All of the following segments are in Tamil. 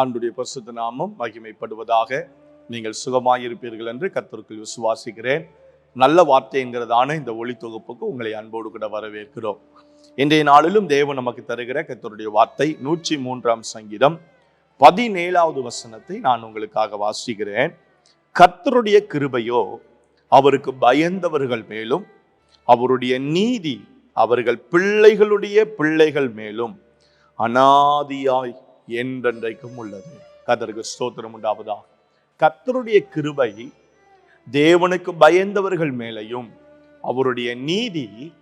ஆண்டுடைய பரிசுத்த நாமம் மகிமைப்படுவதாக நீங்கள் சுகமாயிருப்பீர்கள் என்று கத்தருக்குள் விசுவாசிக்கிறேன். நல்ல வார்த்தை என்கிறதான இந்த ஒளி தொகுப்புக்கு உங்களை அன்போடு கூட வரவேற்கிறோம். இன்றைய நாளிலும் தேவன் நமக்கு தருகிற கர்த்தருடைய வார்த்தை நூற்றி மூன்றாம் சங்கீதம் பதினேழாவது வசனத்தை நான் உங்களுக்காக வாசிக்கிறேன். கர்த்தருடைய கிருபையோ அவருக்கு பயந்தவர்கள் மேலும் அவருடைய நீதி அவர்கள் பிள்ளைகளுடைய பிள்ளைகள் மேலும் அனாதியாய் என்றென்றைக்கும் உள்ளது. கதருக்கு ஸ்தோத்திரம் உண்டாவதா கத்தருடைய கிருபை தேவனுக்கு பயந்தவர்கள் மேலையும் அவருடைய நீதி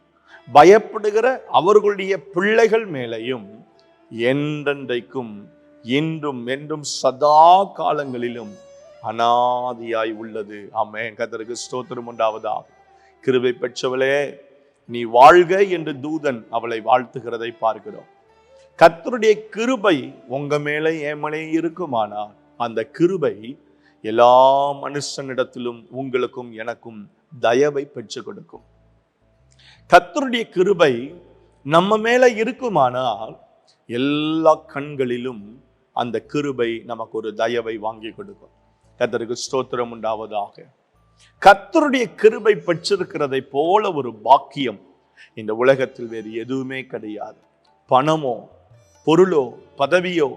பயப்படுகிற அவர்களுடைய பிள்ளைகள் மேலையும் என்றென்றைக்கும் இன்றும் என்றும் சதா காலங்களிலும் அனாதியாய் உள்ளது. ஆமென். கதருக்கு ஸ்தோத்திரம் உண்டாவதா கிருபை பெற்றவளே நீ வாழ்க என்று தூதன் அவளை வாழ்த்துகிறதை பார்க்கிறோம். கத்தருடைய கிருபை உங்க மேலே ஏமனே இருக்குமானால் அந்த கிருபை எல்லா மனுஷனிடத்திலும் உங்களுக்கும் எனக்கும் தயவை பெற்று கொடுக்கும். கத்தருடைய கிருபை நம்ம மேல இருக்குமானால் எல்லா கண்களிலும் அந்த கிருபை நமக்கு ஒரு தயவை வாங்கி கொடுக்கும். கத்தருக்கு ஸ்தோத்திரம் உண்டாவதாக. கத்தருடைய கிருபை பெற்றிருக்கிறதை போல ஒரு பாக்கியம் இந்த உலகத்தில் வேறு எதுவுமே கிடையாது. பணமோ பொருளோ பதவியோ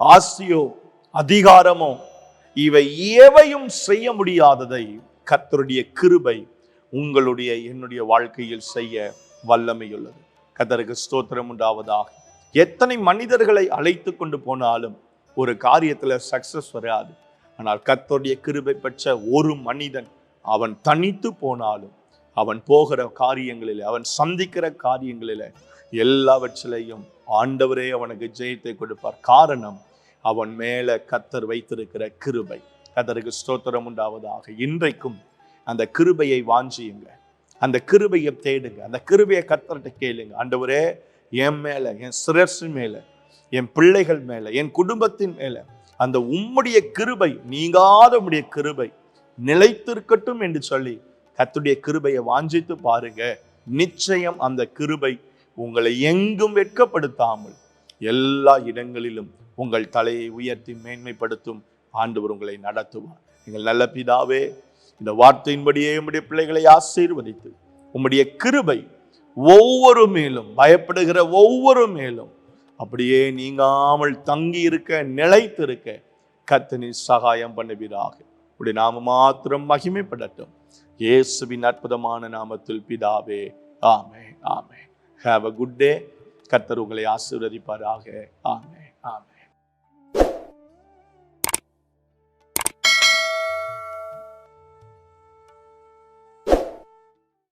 ஆசையோ அதிகாரமோ இவை எவையும் செய்ய முடியாததை கத்தருடைய கிருபை உங்களுடைய என்னுடைய வாழ்க்கையில் செய்ய வல்லமையுள்ளது. கதருக்கு ஸ்தோத்திரம் உண்டாவதாக. எத்தனை மனிதர்களை அழைத்து கொண்டு போனாலும் ஒரு காரியத்தில் சக்சஸ் வராது. ஆனால் கத்தருடைய கிருபை பெற்ற ஒரு மனிதன் அவன் தனித்து போனாலும் அவன் போகிற காரியங்களில் அவன் சந்திக்கிற காரியங்களில் எல்லாவற்றிலையும் ஆண்டவரே அவனுக்கு ஜெயத்தை கொடுப்பார். காரணம் அவன் மேலே கத்தர் வைத்திருக்கிற கிருபை. கத்தருக்கு ஸ்தோத்திரம் உண்டாவதாக. இன்றைக்கும் அந்த கிருபையை வாஞ்சியுங்க. அந்த கிருபையை தேடுங்க. அந்த கிருபையை கத்தர்கிட்ட கேளுங்க. ஆண்டவரே என் மேலே என் சிரசு மேலே என் பிள்ளைகள் மேலே என் குடும்பத்தின் மேலே அந்த உம்முடைய கிருபை நீங்காத உம்முடைய கிருபை நிலைத்திருக்கட்டும் என்று சொல்லி கத்துடைய கிருபையை வாஞ்சித்து பாருங்க. நிச்சயம் அந்த கிருபை உங்களை எங்கும் வெட்கப்படுத்தாமல் எல்லா இடங்களிலும் உங்கள் தலையை உயர்த்தி மேன்மைப்படுத்தும் ஆண்டவர் உங்களை நடத்துவார். நீங்கள் நல்ல பிதாவே இந்த வார்த்தையின்படியே உம்முடைய பிள்ளைகளை ஆசீர்வதித்து உம்முடைய கிருபை ஒவ்வொரு மேலும் பயப்படுகிற ஒவ்வொரு மேலும் அப்படியே நீங்காமல் தங்கி இருக்க நிலைத்திருக்க கத்தனி சகாயம் பண்ணுவீராக. உடைய நாம மாத்திரம் மகிமைப்படட்டும். இயேசுவின் அற்புதமான நாமத்தில் பிதாவே ஆமே ஆமே ஹாவ் அ குட் டே கர்த்தர் உங்களை ஆசீர்வதிப்பாராக. ஆமே ஆமே